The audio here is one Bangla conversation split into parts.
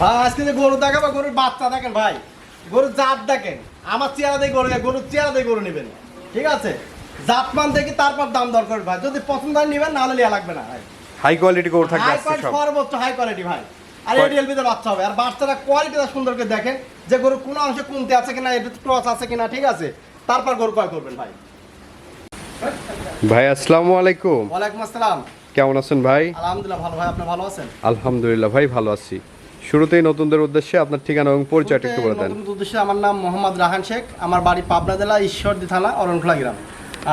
ভাই আজকে যে গরু দেখাবো গরুর বাচ্চা দেখেন ভাই। গরুর জাত দেখেন। আমার চেহারা দিয়ে গরু গরুর চেহারা দিয়ে গরু নেবেন। ঠিক আছে? জাত মান দেখি তারপর দাম দর করবে ভাই। যদি পছন্দ হয় নেবেন নাহলে লিয়া লাগবে না ভাই। হাই কোয়ালিটি গরু থাকবে হাই কোয়ালিটি সর্বোচ্চ হাই কোয়ালিটি ভাই। আর Quality- এডিএলবি তে বাচ্চা হবে। আর বাচ্চাটা কোয়ালিটিটা সুন্দর করে দেখেন যে গরু কোন অংশে কমতে আছে কিনা এটা ক্রস আছে কিনা ঠিক আছে? তারপর গরু ক্রয় করবেন ভাই। ভাই আসসালামু আলাইকুম। ওয়ালাইকুম আসসালাম। কেমন আছেন ভাই? আলহামদুলিল্লাহ ভালো ভাই আপনি ভালো আছেন? আলহামদুলিল্লাহ ভাই ভালো আছি। শুরুতেই নতুনদের উদ্দেশ্যে আপনার ঠিকানা এবং পরিচয়টা একটু বলে দেন। নতুন উদ্দেশ্যে আমার নাম মোহাম্মদ রাহান শেখ। আমার বাড়ি পাবনা জেলা ঈশ্বরদী থানা অরণখোলা গ্রাম।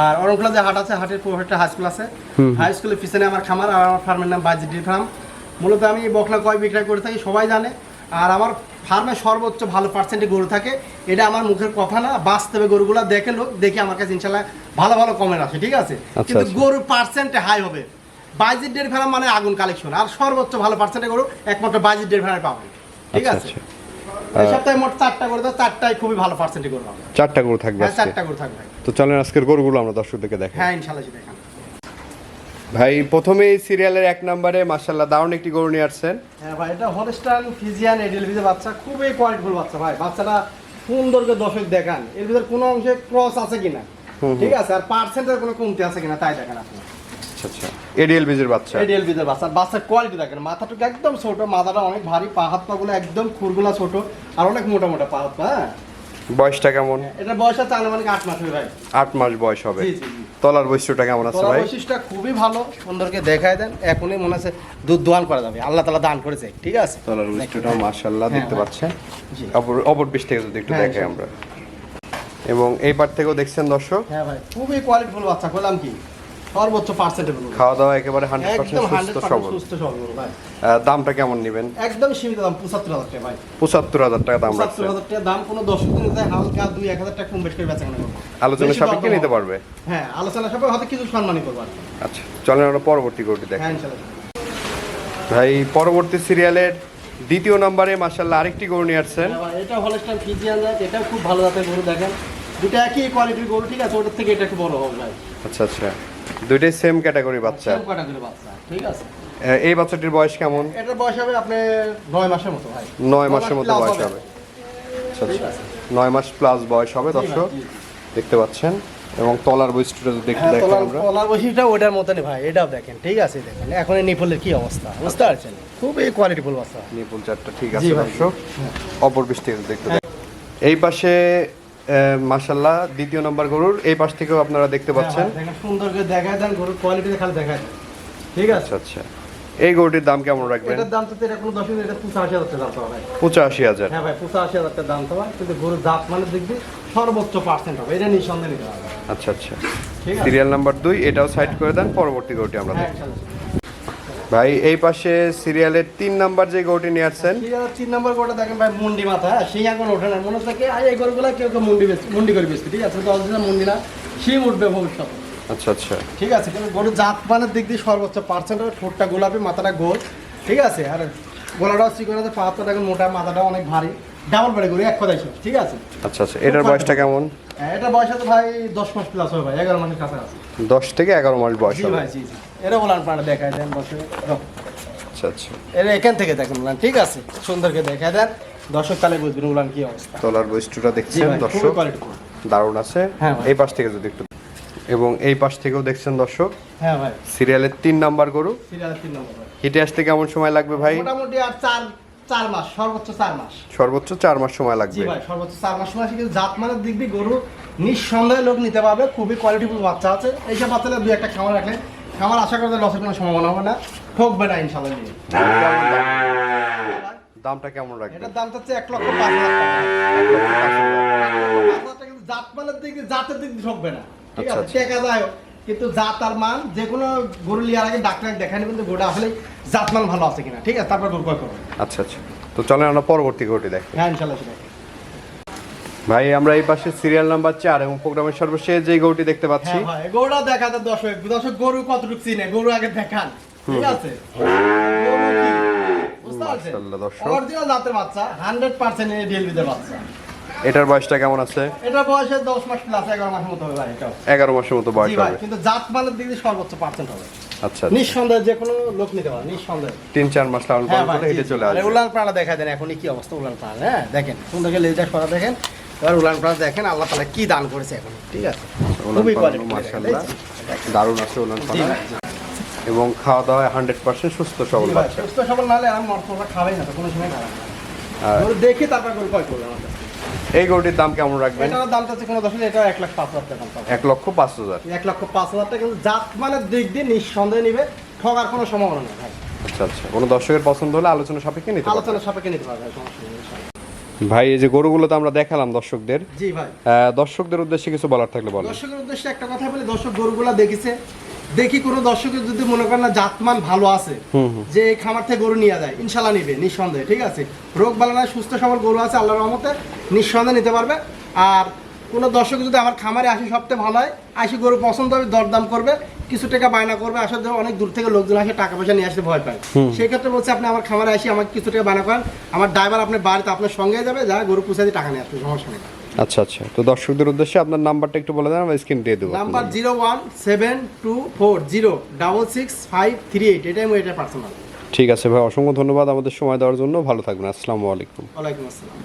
আর অরণখোলা যে হাট আছে হাটের পুরো একটা হাই স্কুল আছে। হাই স্কুলের পিছনে আমার খামার আর আমার ফার্মের নাম বাজিডি ফার্ম মূলত আমি বকলা কয় বিক্রয় করে থাকি সবাই জানে। আর আমার ফার্মে সর্বোচ্চ ভালো পার্সেন্টে গরু থাকে। এটা আমার মুখের কথা না বাস্তবে গরুগুলো দেখে লোক দেখে আমার কাছে ইনশাল্লাহ ভালো ভালো কমেন্ট আসে ঠিক আছে? আচ্ছা, কিন্তু। গরুর পার্সেন্টে হাই হবে। বাইজির ডের ফার্ম মানে আগুন কালেকশন আর সর্বোচ্চ ভালো পার্সেন্টে গরু একমাত্র বাইজির ডের ফার্মে পাবেন ঠিক আচ্ছা আছে? আচ্ছা। এই সপ্তাহে মোট চারটা করে দাও চারটায় খুবই ভালো পার্সেন্টে করব আমরা। চারটা গরু থাকবে হ্যাঁ চারটা করে থাকবে। তো চলেন আজকের গরুগুলো আমরা দর্শকদেরকে দেখাই। হ্যাঁ ইনশাল্লাহ দেখান। ভাই প্রথমেই সিরিয়ালের এক নম্বরে মাশাল্লাহ দারুণ একটি গরু নিয়ে আসছেন। হ্যাঁ ভাই এটা ফিজিয়ান ভিজে বাচ্চা খুবই কোয়ালিটিফুল বাচ্চা ভাই। বাচ্চাটা দর্শক দেখান। এর ভিতরে কোনো অংশে ক্রস আছে কিনা? ঠিক আছে? আর পার্সেন্টের কোনো কমতি আছে কিনা তাই দেখেন আপনি। আচ্ছা আচ্ছা। এডিএল বীজের বাচ্চা। এডিএল ভিজের বাচ্চা। বাচ্চার কোয়ালিটি দেখেন মাথাটুকু একদম ছোট মাথাটা অনেক ভারী পা হাত পাগুলো একদম খুরগুলা ছোট আর অনেক মোটা মোটা পা হাত পা হ্যাঁ? বয়সটা কেমন? এটা বয়স আছে আনুমানিক আট মাস হবে ভাই। আট মাস বয়স হবে। জি জি জি। তলার বৈশিষ্ট্যটা কেমন আছে ভাই? বৈশিষ্ট্যটা খুবই ভালো। সুন্দরকে দেখায় দেন এখনই মনে আছে দুধ দোয়ান করা যাবে। আল্লাহ তালা দান করেছে ঠিক আছে? তলার বৈশিষ্ট্যটা মাশাল্লাহ হ্যাঁ, দেখতে। পাচ্ছেন? জি। অপর অপর পিস থেকে যদি একটু হ্যাঁ, দেখাই আমরা। এবং এই পার থেকেও দেখছেন দর্শক? হ্যাঁ ভাই। খুবই কোয়ালিটিফুল বাচ্চা বললাম কি? সর্বোচ্চ খাওয়া দাওয়া একেবারে হান্ড্রেড একদম পার্সেন্ট হান্ড্রেড সুস্থ সবল। সুস্থ সবল ভাই। দামটা কেমন নেবেন? একদম সীমিত দাম পঁচাত্তর হাজার টাকা ভাই। পঁচাত্তর হাজার টাকা দাম রাখছে। পঁচাত্তর হাজার টাকা দাম কোনো দশ দিন যায় হালকা দুই এক হাজার টাকা কম বেশ করে বেচা কেনা করব। আলোচনা সাপেক্ষে নিতে পারবে। হ্যাঁ আলোচনা হয়তো কিছু সম্মানই করব। আচ্ছা চলেন আমরা পরবর্তী গরুটি দেখ। হ্যাঁ ইনশাল্লাহ ভাই পরবর্তী সিরিয়ালের দ্বিতীয় নম্বরে মাসাল্লাহ আরেকটি গরু নিয়ে আসছেন। হ্যাঁ এটা হলস্টাইন ফিজিয়ান জাত এটাও খুব ভালো জাতের গরু দেখেন। দুটো একই কোয়ালিটির গরু ঠিক আছে ওটার থেকে এটা একটু বড় হবে ভাই। আচ্ছা আচ্ছা। দুইটাই সেম ক্যাটাগরি বাচ্চা। সেম ক্যাটাগরি বাচ্চা ঠিক আছে। এই বাচ্চাটির বয়স কেমন? এটার বয়স হবে আপনি নয় মাসের মতো ভাই। নয় মাসের মতো বয়স হবে। আচ্ছা আচ্ছা। নয় মাস প্লাস বয়স হবে দর্শক। দেখতে পাচ্ছেন। এবং তলার বৈশিষ্ট্যটা যদি একটু হ্যাঁ দেখেন আমরা। তলার বৈশিষ্ট্য ওটার মতনই ভাই এটাও দেখেন ঠিক আছে দেখেন। এখন এই নিপলের কি অবস্থা বুঝতে পারছেন? খুবই কোয়ালিটিফুল বাচ্চা। নিপুল চারটা ঠিক আছে। দর্শক। অপর বৃষ্টি দেখতে এই পাশে মাসাল্লাহ দ্বিতীয় নম্বর গরুর এই পাশ থেকেও আপনারা দেখতে পাচ্ছেন। হ্যাঁ ভাই, দেখেন সুন্দর করে দেখায় দেন গরুর কোয়ালিটি খালি দেখায় দেন। ঠিক আছে? আচ্ছা আচ্ছা। এই গরুটির দাম কেমন রাখবেন? এটার দাম তো এটা কোনো দশ এটা পঁচাশি হাজার দাম তো ভাই পঁচাশি হাজার। হ্যাঁ ভাই পঁচাশি হাজার দাম তো ভাই কিন্তু গরুর জাত মানে দেখবি সর্বোচ্চ পার্সেন্ট হবে। এটা নিঃসন্দেহে নিতে হবে। আচ্ছা আচ্ছা। ঠিক সিরিয়াল নাম্বার দুই এটাও সাইড করে দেন পরবর্তী গরুটি আমরা হ্যাঁ দেখি ইনশাল্লাহ। ভাই এই পাশে সিরিয়ালের তিন নাম্বার যে গরুটি নিয়ে আসছেন। আছে, তিন নম্বর গোটা দেখেন ভাই মুন্ডি মাথা হ্যাঁ সেই এখন ওঠে না। মনে হচ্ছে এই গরুগুলো কেউ কেউ মুন্ডি মুন্ডি করে বেচছে ঠিক আছে? দশ দিনের মুন্ডি না শিম উঠবে ভবিষ্যতে আচ্ছা আচ্ছা। ঠিক আছে কিন্তু গরুর জাত মানের দিক দিয়ে সর্বোচ্চ পার্সেন্ট ঠোঁটটা গোলাপি মাথাটা গোল ঠিক আছে? আর গলাটাও চিকন আছে পাহাড়টা দেখেন মোটা মাথাটা অনেক ভারী। ডাবল বেড়ে গরু এক কথাই সব, ঠিক আছে? আচ্ছা আচ্ছা এটার বয়সটা কেমন? হ্যাঁ, এটা বয়স আছে ভাই দশ মাস প্লাস হবে ভাই এগারো মাসের কাছাকাছি। দশ থেকে এগারো মাস বয়স হবে। ভাই জি জি। ওলান পাড়া দেখায় দেন বসে আচ্ছা আচ্ছা। এটা এখান থেকে দেখেন ঠিক আছে? সুন্দরকে দেখায় দেন। দর্শক বুঝবেন কি অবস্থা। তলার বৈশিষ্ট্যটা দেখছেন দর্শক? দারুণ আছে। হ্যাঁ এই পাশ থেকে যদি একটু এবং এই পাশ থেকেও দেখছেন দর্শক? হ্যাঁ ভাই। সিরিয়ালের তিন নাম্বার গরু। সিরিয়াল তিন নম্বর। হিটে আসতে কেমন সময় লাগবে ভাই? মোটামুটি আর চার চার মাস সর্বোচ্চ চার মাস। সর্বোচ্চ চার মাস সময় জি লাগবে। ভাই সর্বোচ্চ চার মাস সময় কিন্তু জাত মানের দিক দিয়ে গরু নিঃসন্দেহে লোক নিতে পারবে খুবই কোয়ালিটিফুল বাচ্চা আছে। এইসব বাচ্চাদের দুই একটা খামার রাখলে খামার আশা করতে লসের কোনো সম্ভাবনা হবে না। ঠকবে না ইনশাল্লাহ দামটা কেমন রাখবে এটার দাম হচ্ছে এক লক্ষ পাঁচ হাজার কিন্তু জাত মানের দিক জাতের দিক দিয়ে ঠকবে না। ঠিক আচ্ছা, আছে টেকা যায়। কিন্তু জাত আর মান যে কোনো গরু লিয়ার আগে ডাক্তার দেখায় নেবেন যে গরুটা আসলে জাত মান ভালো আছে কিনা। ঠিক আছে তারপর গরু ক্রয় করবেন। আচ্ছা আচ্ছা। তো চলেন আমরা পরবর্তী গরুটি দেখ। হ্যাঁ ইনশাল্লাহ সেটা ভাই আমরা এই পাশে সিরিয়াল নাম্বার চার এবং প্রোগ্রামের সর্বশেষ যে গরুটি দেখতে পাচ্ছি। হ্যাঁ ভাই গরুটা দেখা যায় দর্শক দর্শক গরু কতটুকু চিনে? গরু আগে দেখান। ঠিক আছে? এটার বয়সটা কেমন আছে? এটা বয়সে দশ মাস প্লাস এগারো মাসের মতো হবে ভাই এটাও এগারো মাসের মতো বয়স হবে। কিন্তু জাত মানের দিক দিয়ে সর্বোচ্চ পার্সেন্ট হবে। আচ্ছা। নিঃসন্দেহে যে কোনো লোক নিতে পারে নিঃসন্দেহে। তিন চার মাস লালন হ্যাঁ পালন ভাই, হেঁটে চলে আসবে। উলান পাড়া দেখা দেন এখনই কি অবস্থা উলান পাড়া হ্যাঁ দেখেন সুন্দর করে লেজটা সরা দেখেন। এবার উলান পাড়া দেখেন আল্লাহ তালা কি দান করেছে এখন। ঠিক আছে? খুবই দেখেন, দারুণ আছে উলান। এবং খাওয়া দাওয়া হান্ড্রেড পার্সেন্ট সুস্থ সবল বাচ্চা। সুস্থ সবল নাহলে আমি মরতবা খাবেই না তো কোনো সময় আর গরু দেখে তারপর কয় করবে আমাদের এই গরুটির দাম কেমন রাখবেন? এটার দাম চাচ্ছে কোনো দশ এটা এক লাখ পাঁচ হাজার টাকা এক লক্ষ পাঁচ হাজার। এক লক্ষ পাঁচ হাজার টাকা কিন্তু জাত মানে দিক দিয়ে নিঃসন্দেহে নিবে ঠগার কোনো সম্ভাবনা নেই আচ্ছা আচ্ছা। কোনো দর্শকের পছন্দ হলে আলোচনা সাপেক্ষে নিতে আলোচনা সাপেক্ষে নিতে পারবে সমস্যা নেই, ইনশাআল্লাহ। ভাই এই যে গরুগুলো তো আমরা দেখালাম দর্শকদের। জি ভাই। দর্শকদের উদ্দেশ্যে কিছু বলার থাকলে বলেন। দর্শকের উদ্দেশ্যে একটা কথা বলি দর্শক গরুগুলো দেখেছে। দেখি কোনো দর্শকের যদি মনে করেন না জাতমান ভালো আছে যে এই খামার থেকে গরু নিয়ে যায় ইনশাল্লাহ নিবে নিঃসন্দেহে ঠিক আছে? রোগ বালানায় সুস্থ সবল গরু আছে আল্লাহর রহমতে নিঃসন্দেহে নিতে পারবে। আর কোনো দর্শক যদি আমার খামারে আসে সবথেকে ভালো হয় আসি গরু পছন্দ হবে দরদাম করবে কিছু টাকা বায়না করবে আসার জন্য অনেক দূর থেকে লোকজন আসে টাকা পয়সা নিয়ে আসতে ভয় পায়। সেই ক্ষেত্রে বলছে আপনি আমার খামারে আসি আমাকে কিছু টাকা বায়না করেন আমার ড্রাইভার আপনার বাড়িতে আপনার সঙ্গে যাবে যা গরু পুষে দিয়ে টাকা নিয়ে আসবে সমস্যা নেই। আচ্ছা আচ্ছা। তো দর্শকদের উদ্দেশ্যে আপনার নাম্বারটা একটু বলে দেন আমরা স্ক্রিন দিয়ে দেবো number zero one seven two four zero double six five three eight এটাই আমার এটা পার্সোনাল ঠিক আছে ভাই অসংখ্য ধন্যবাদ আমাদের সময় দেওয়ার জন্য। ভালো থাকবেন আসসালামু আলাইকুম। ওয়ালাইকুম আসসালাম।